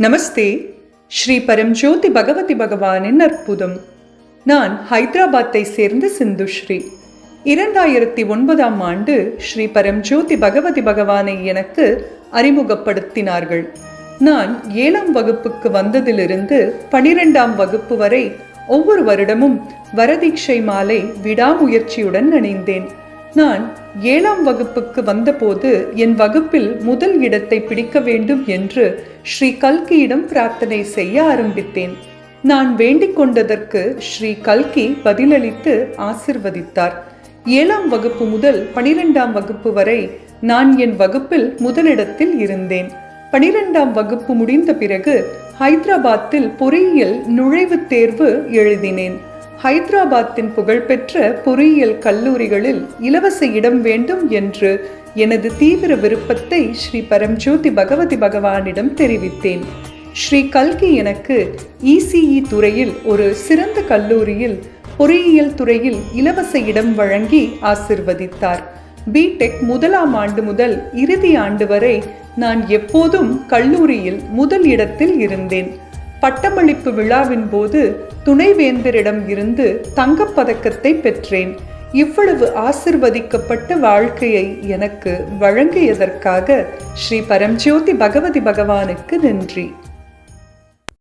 நமஸ்தே. ஸ்ரீ பரம்ஜோதி பகவதி பகவானின் அற்புதம். நான் ஹைதராபாத்தை சேர்ந்த சிந்துஸ்ரீ இரண்டாயிரத்தி ஒன்பதாம் ஆண்டு ஸ்ரீ பரம்ஜோதி பகவதி பகவானை எனக்கு அறிமுகப்படுத்தினார்கள். நான் ஏழாம் வகுப்புக்கு வந்ததிலிருந்து பனிரெண்டாம் வகுப்பு வரை ஒவ்வொரு வருடமும் வரதீட்சை மாலை விடாமுயற்சியுடன் அணிந்தேன். நான் ஏழாம் வகுப்புக்கு வந்தபோது என் வகுப்பில் முதல் இடத்தை பிடிக்க வேண்டும் என்று ஸ்ரீ கல்கியிடம் பிரார்த்தனை செய்ய ஆரம்பித்தேன். நான் வேண்டிக் கொண்டதற்கு ஸ்ரீ கல்கி பதிலளித்து ஆசிர்வதித்தார். ஏழாம் வகுப்பு முதல் பனிரெண்டாம் வகுப்பு வரை நான் என் வகுப்பில் முதலிடத்தில் இருந்தேன். பனிரெண்டாம் வகுப்பு முடிந்த பிறகு ஹைதராபாத்தில் பொறியியல் நுழைவுத் தேர்வு எழுதினேன். ஹைதராபாத்தின் புகழ்பெற்ற பொறியியல் கல்லூரிகளில் இலவச இடம் வேண்டும் என்று எனது தீவிர விருப்பத்தை ஸ்ரீ பரம்ஜோதி பகவதி பகவானிடம் தெரிவித்தேன். ஸ்ரீ கல்கி எனக்கு இசிஇ துறையில் ஒரு சிறந்த கல்லூரியில் பொறியியல் துறையில் இலவச இடம் வழங்கி ஆசிர்வதித்தார். பிடெக் முதலாம் ஆண்டு முதல் இறுதி ஆண்டு வரை நான் எப்போதும் கல்லூரியில் முதல் இடத்தில் இருந்தேன். பட்டமளிப்பு விழாவின் போது துணைவேந்தரிடம் இருந்து தங்கப்பதக்கத்தை பெற்றேன். இவ்வளவு ஆசிர்வதிக்கப்பட்ட வாழ்க்கையை எனக்கு வழங்கியதற்காக ஸ்ரீ பரம்ஜோதி பகவதி பகவானுக்கு நன்றி.